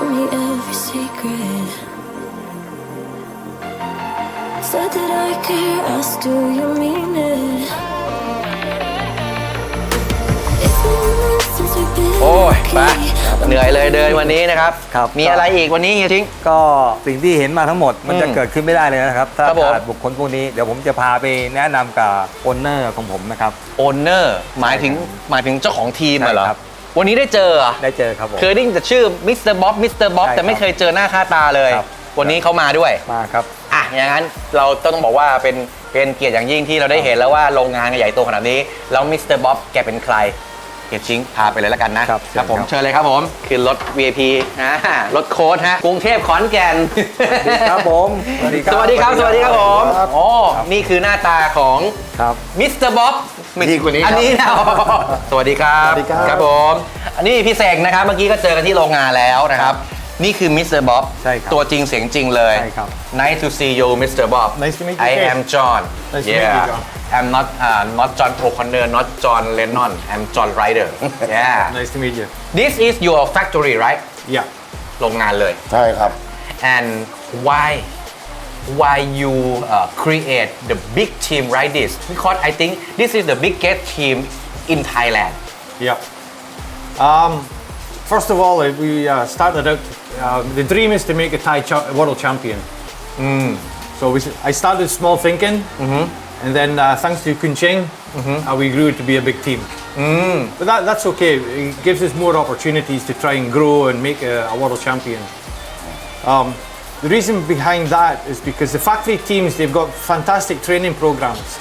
told me every secret. Said that I care, asked do you mean it? It's been months since we've been โอ้ยไป lucky. เหนื่อยเลยเดินวันนี้นะครับ ครับ มีอะไรอีกวันนี้เฮียทิ้ง ก็สิ่งที่เห็นมาทั้งหมดมันจะอืมเกิดขึ้นไม่ได้เลยนะครับ ถ้าครับผม ขาดบุคคลพวกนี้เดี๋ยวผมจะพาไปแนะนำกับโอนเนอร์ของผมนะครับ โอนเนอร์หมายถึงหมายถึงเจ้าของทีมอะเหรอ ใช่ครับ วันนี้ได้เจอเหรอได้เจอครับผมเคยได้ยินแต่ชื่อมิสเตอร์บ๊อบมิสเตอร์บ๊อบใช่ครับแต่ไม่เคยเจอหน้าค่าตาเลย ครับ วันนี้เขามาด้วย มาครับ อะอย่างนั้นเราต้องบอกว่าเป็นเป็นเกียรติอย่างยิ่งที่เราได้เห็นแล้วว่าโรงงานใหญ่โตขนาดนี้แล้วมิสเตอร์บ๊อบแกเป็นใคร เฮียชิงพาไปเลยแล้วกันนะครับผมเชิญครับเชิญเลยครับผมคือรถ VIP อ่ารถโค้ดฮะกรุงเทพขอนแก่น ครับผมสวัสดีครับสวัสดีครับผมครับโอ้นี่คือหน้าตาของครับมิสเตอร์บ๊อบดีกว่านี้ครับอันนี้นะสวัสดีครับสวัสดีครับครับผม อันนี้พี่เสกนะครับเมื่อกี้ก็เจอกันที่โรงงานแล้วนะครับนี่คือมิสเตอร์บ๊อบใช่ครับตัวจริงเสียงจริงเลยใช่ครับ Nice to see you Mr. Bob Nice to meet you I too. am John Nice to meet yeah you, John. I'm not uh, not John O'Connor not John Lennon I'm John Ryder yeah Nice to meet you. this is your factory right Yeah. โรงงานเลย ใช่ครับ and why why you uh, create the big team like this because I think this is the biggest team in Thailand Yeah. Um, first of all, uh, we uh, started out. Uh, the dream is to make a Thai cha- world champion. So we, s- I started small thinking, and then uh, thanks to Kun Cheng, uh, we grew to be a big team. But that, that's okay. It gives us more opportunities to try and grow and make a, a world champion. Um, the reason behind that is because the factory teams they've got fantastic training programs.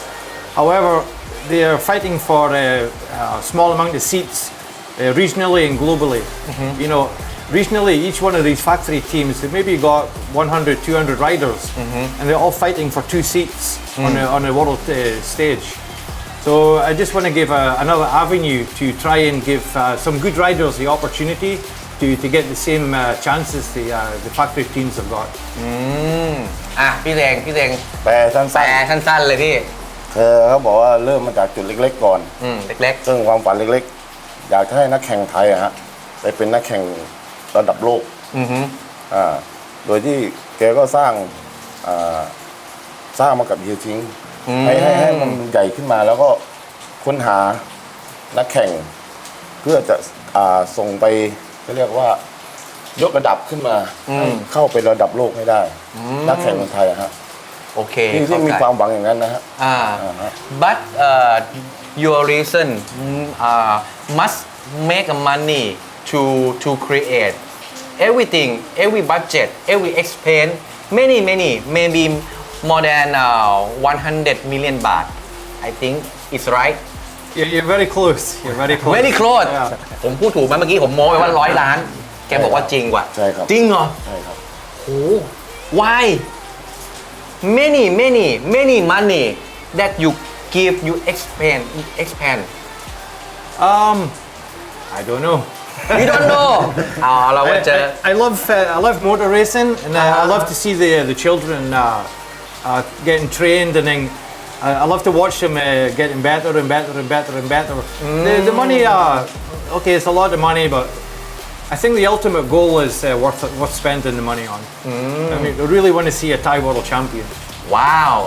However, they are fighting for a, a small amount of seats uh, regionally and globally. You know, regionally, each one of these factory teams they maybe got 100, 200 riders, and they're all fighting for two seats on, a, on a world uh, stage. So I just want to give a, another avenue to try and give uh, some good riders the opportunity to, to get the same uh, chances the, uh, the factory teams have got. อ่ะพี่เซงพี่เซง แปลสั้น แปลสั้นๆเลยพี่ ๆเธอเขาบอกว่าเริ่มมาจากจุดเล็ก ๆ ก่อน อืมเล็ก ซึ่งความฝันเล็กๆ อยากให้นักแข่งไทยอะฮะไปเป็นนักแข่ง ระดับโลกๆอือฮึอ่าโดยที่แกก็สร้างอ่าสร้างมากับเฮียชิงให้ให้ให้มันใหญ่ขึ้นมาแล้วก็ค้นหานักแข่ง เพื่อจะอ่าส่งไปเขาเรียกว่ายกระดับขึ้นมาให้เข้าไประดับโลกให้ได้ นักแข่งคนไทยอะฮะโอเคที่ที่มีเข้ใจความหวังอย่างนั้นนะฮะอ่า อ่าฮะ but uh, your reason mm, uh, must make a money to to create everything every budget every expense many many maybe more than uh, 100 million baht I think it's right You're, you're very close. You're very close. very close Yeah. ผมพูดถูกไหมเมื่อกี้ผมโม้ไปว่าร้อยล้าน แกบอกว่าจริงว่ะ ใช่ครับ จริงเหรอ ใช่ครับ โอ้ why many many many money that you give you expand expand Um, I don't know. you don't know เอาเราก็ I, เจอ I, I love uh, I love motor racing, and uh, I love to see the the children uh, uh, getting trained, and then I, I love to watch them uh, getting better and better and better and better. The, the money, uh, okay, it's a lot of money, but I think the ultimate goal is uh, worth it- worth spending the money on. I mean, I really want to see a Thai world champion. ว้าว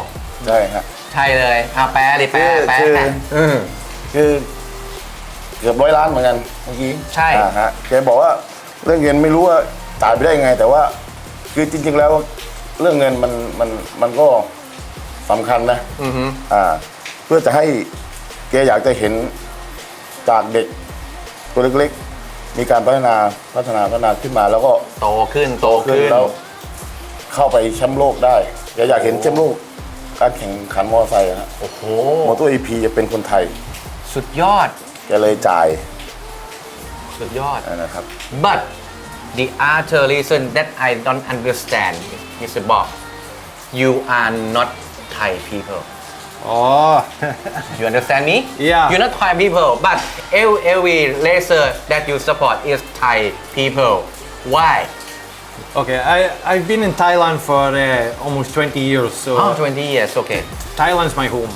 ใช่ฮะ ใช่เลยเอาแปลดิแปล คือ แปล คือ แปล คือเกือบร้อยล้านเหมือนกัน เมื่อกี้ใช่ อ่าฮะแกบอกว่าเรื่องเงินไม่รู้ว่าจ่ายไปได้ยังไง แต่ว่า คือจริง ๆ แล้วเรื่องเงินมันมันมันก็สำคัญนะอ่า เพื่อจะให้แกอยากจะเห็นจากเด็กตัวเล็กๆ มีการพัฒนาพัฒนาพัฒนาขึ้นมาแล้วก็ โตขึ้นโตโตขึ้นขึ้น แล้วเข้าไปแชมป์โลกได้แกอยากเห็นแชมป์โลก การแข่งขันมอเตอร์ไซค์อะฮะโอ้โหมอเตอร์เอพีจะเป็นคนไทย สุดยอด แกเลยจ่าย สุดยอด นะครับ but the other reason that I don't understand Mr. Bob you are not Thai people Oh, You understand me? Yeah. You're not Thai people, but every, every racer that you support is Thai people. Why? okay. I I've been in Thailand for uh, almost 20 years, so Oh, 20 years, okay. Thailand's my home.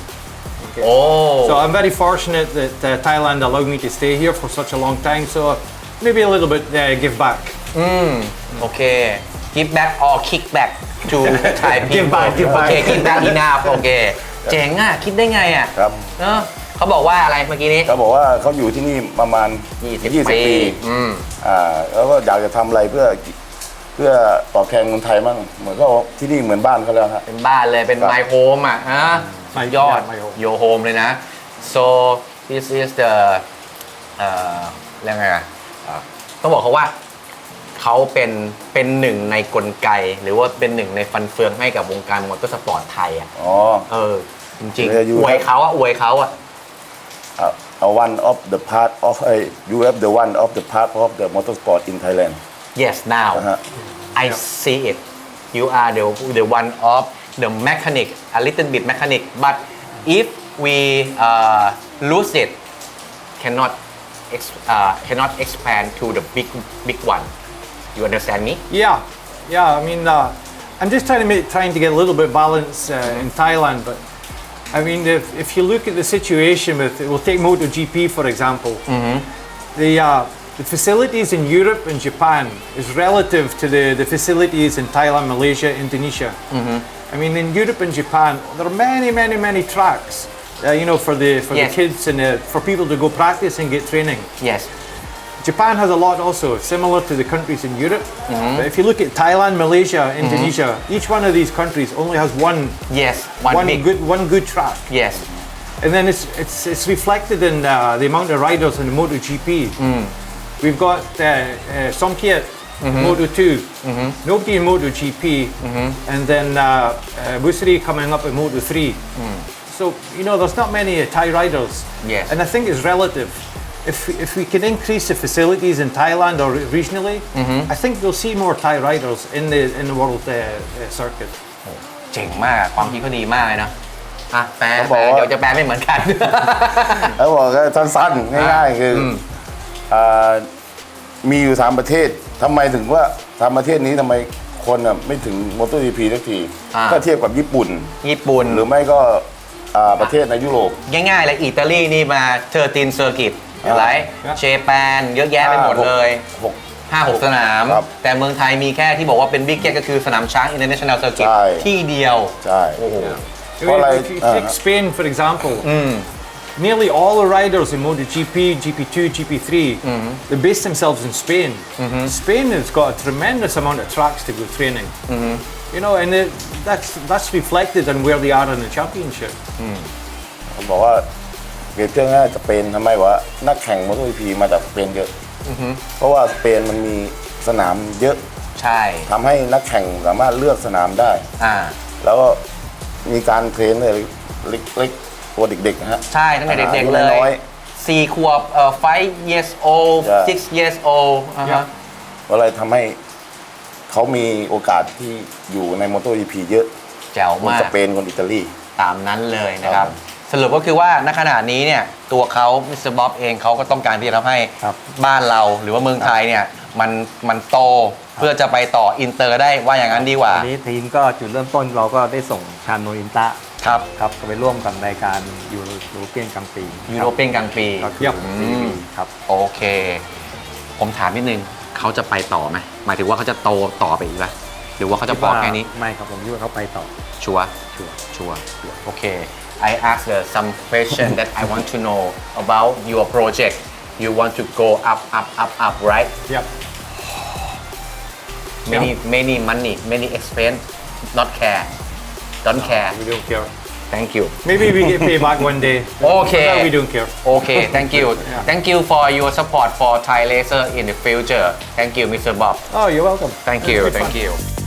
Oh, So I'm very fortunate that uh, Thailand allowed me to stay here for such a long time. So maybe a little bit uh, give back. อืมโอเค give back or kick back to Thai people Give back, give โอ back เค give back enough โอเคเจ๋งอะ คิดได้ไงอะครับ เนอะเขาบอกว่าอะไรเมื่อกี้นี้ เขาบอกว่าเขาอยู่ที่นี่ประมาณ20 20ปีปีอืม อ่าแล้วก็อยากจะทำอะไรเพื่อเพื่อตอบแทนคนไทยมั่งเหมือนก็ที่นี่เหมือนบ้านเขาแล้วฮะ เป็นบ้านเลยเป็นครับ my home อะฮะสุดยอด Yeah, my home your home เลยนะ so this is the เอ่อเรียกไงอะเอ่อต้องบอกเขาว่าเขาเป็นเป็นหนึ่งในกลไก หรือว่าเป็นหนึ่งในฟันเฟืองให้กับวงการมอเตอร์สปอร์ตไทยอะอ๋อ เออ จริง เรืออยู่ ๆ อวยเขาอะอวยเขาอะ uh, uh, one of the part of uh, you have the one of the part of the motorsport in Thailand yes now นะฮะ I see it you are the the one of the mechanic a little bit mechanic but if we uh, lose it cannot ex- uh, cannot expand to the big big one you understand me Yeah, yeah. I mean, uh, I'm just trying to make, trying to get a little bit of balance uh, in Thailand, but I mean, if, if you look at the situation with, we'll take MotoGP for example. The uh, the facilities in Europe and Japan is relative to the, the facilities in Thailand, Malaysia, Indonesia. I mean, in Europe and Japan, there are many, many, many tracks. Uh, you know, for the for Yes. the kids and uh, for people to go practice and get training. yes Japan has a lot also, similar to the countries in Europe. But if you look at Thailand, Malaysia, Indonesia, each one of these countries only has one yes one, one good one good track, yes and then it's it's, it's reflected in uh, the amount of riders in the MotoGP. We've got uh, uh, Somkiat, Moto2, nobody in MotoGP, and then uh, uh, Busri coming up in Moto3. So you know, there's not many uh, Thai riders, Yes. and I think it's relative. If, if we can increase the facilities in Thailand or regionally, I think we'll see more Thai riders in the in the world uh, uh, circuit. เจ๋งมากความคิดเขาดีมากเลยนะอ่ะแปล เขาบ แปล อกว่า เดี๋ยวจะแปลไม่เหมือนกัน แล้วบอกก็สั้นๆง่ายๆคือออ่ามีอยู่สามประเทศ ทำไมถึงว่าสามประเทศนี้ทำไมคนอะไม่ถึงมอเตอร์จีพีสักทีอ่าก็เทียบกับญี่ปุ่น ญี่ปุ่นหรือไม่ก็อ่าประเทศในยุโรป ง่ายๆเลยอิตาลีนี่มาเทอร์ตินเซอร์กิตอ่า หลายเจแปนเยอะแยะไปหมดเลย หก5 6สนาม ครับแต่เมืองไทยมีแค่ที่บอกว่าเป็นบิ๊กเก็ตก็คือสนามช้าง International Circuit ใช่ ที่เดียว ใช่ โอ้โห If, Well, I- if you uh, take Spain, for example, nearly all the riders in MotoGP, GP2, GP3, they base themselves in Spain. Spain has got a tremendous amount of tracks to go training. You know, and it, that's that's reflected in where they are in the championship. ผมบอกว่าเปรียบเทียบง่ายสเปนทำไมวะนักแข่งมอเตอร์จีพีมาจากสเปนเยอะเพราะว่าสเปนมันมีสนามเยอะ ใช่ ทำให้นักแข่งสามารถเลือกสนามได้ อ่า แล้วก็มีการเทรนเลยเล็กๆ ตัวเด็กๆนะฮะ ใช่ตั้งแต่เด็กอายุๆเลยน้อยสี่ขวบเอ่อ five years old ใช่ six years old อ่าฮะก็เลยทำให้เขามีโอกาสที่อยู่ในมอเตอร์จีพีเยอะแจ๋วคนมากสเปนคนอิตาลี ตามนั้นเลยนะครับครับสรุปก็คือว่าณขณะนี้เนี่ยตัวเขามิสเตอร์บ๊อบเองเขาก็ต้องการที่จะทำให้ครับ บ้านเราหรือว่าเมืองไทยเนี่ยมันมันโตเพื่อจะไปต่ออินเตอร์ได้ว่าอย่างนั้นดีกว่า วันนี้ทีมก็จุดเริ่มต้นเราก็ได้ส่งชานโนอินตะ ครับครับก็ไปร่วมกับรายการยูโรเปียนกัมปียูโรเปียนกลางปีก็คือครับสี่ปีครับโอเค ผมถามนิดนึงเขาจะไปต่อไหมหมายถึงว่าเขาจะโตต่อไปอีกไหมหรือว่าเขาจะพอแค่นี้ไม่ครับผมคิดว่าเขาไปต่อชัวร์ชัวร์ชัวร์โอเค I ask uh, some question that I want to know about your project you want to go up up up up right Yep. many many money many expense not care don't care We don't care. Thank you Maybe we get paid back one day. Okay. We don't care. okay thank you thank you for your support for Thai Laser in the future thank you Mr. Bob Oh, you're welcome. thank you thank fun. you